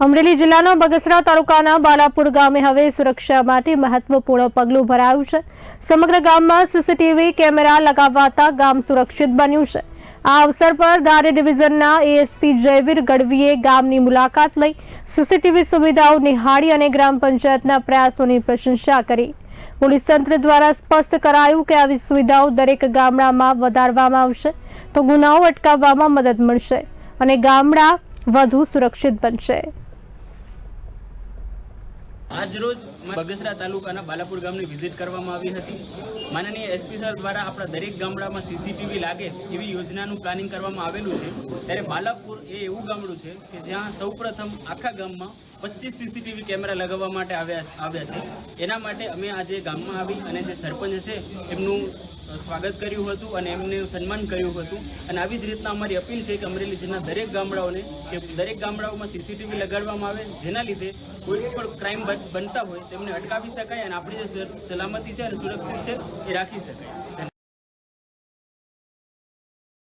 અમરેલી જિલ્લાના બગસરા તાલુકાના બાલાપુર ગામે હવે સુરક્ષા માટે મહત્વપૂર્ણ પગલું ભરાયું છે. સમગ્ર ગામમાં સીસીટીવી કેમેરા લગાવાતા ગામ સુરક્ષિત બન્યું છે. આ અવસર પર ધારી ડિવિઝનના એએસપી જયવીર ગઢવીએ ગામની મુલાકાત લઈ સીસીટીવી સુવિધાઓ નિહાળી અને ગ્રામ પંચાયતના પ્રયાસોની પ્રશંસા કરી. પોલીસ તંત્ર દ્વારા સ્પષ્ટ કરાયું કે આવી સુવિધાઓ દરેક ગામડામાં વધારવામાં આવશે તો ગુનાઓ અટકાવવામાં મદદ મળશે અને ગામડા વધુ સુરક્ષિત બનશે. આજ રોજ બગસરા તાલુકાના બાલાપુર ગામની વિઝિટ કરવામાં આવી હતી. માનનીય એસપી સર દ્વારા આપણા દરેક ગામડામાં સીસીટીવી લાગે એવી યોજનાનું પ્લાનિંગ કરવામાં આવેલું છે. ત્યારે બાલાપુર એ એવું ગામડું છે કે જ્યાં સૌપ્રથમ આખા ગામમાં પચીસ સીસીટીવી કેમેરા લગાવવા માટે આવ્યા આવ્યા છે. એના માટે અમે આજે ગામમાં આવી અને જે સરપંચ છે એમનું સ્વાગત કર્યું હતું અને એમને સન્માન કર્યું હતું. અને આવી જ રીતના અમારી અપીલ છે કે અમરેલી જિલ્લાના દરેક ગામડાઓને કે દરેક ગામડાઓમાં સીસીટીવી લગાડવામાં આવે. જેના લીધે કોઈ પણ ક્રાઇમ બનતા હોય તેમને અટકાવી શકાય અને આપણી જે સલામતી છે અને સુરક્ષિત છે એ રાખી શકાય.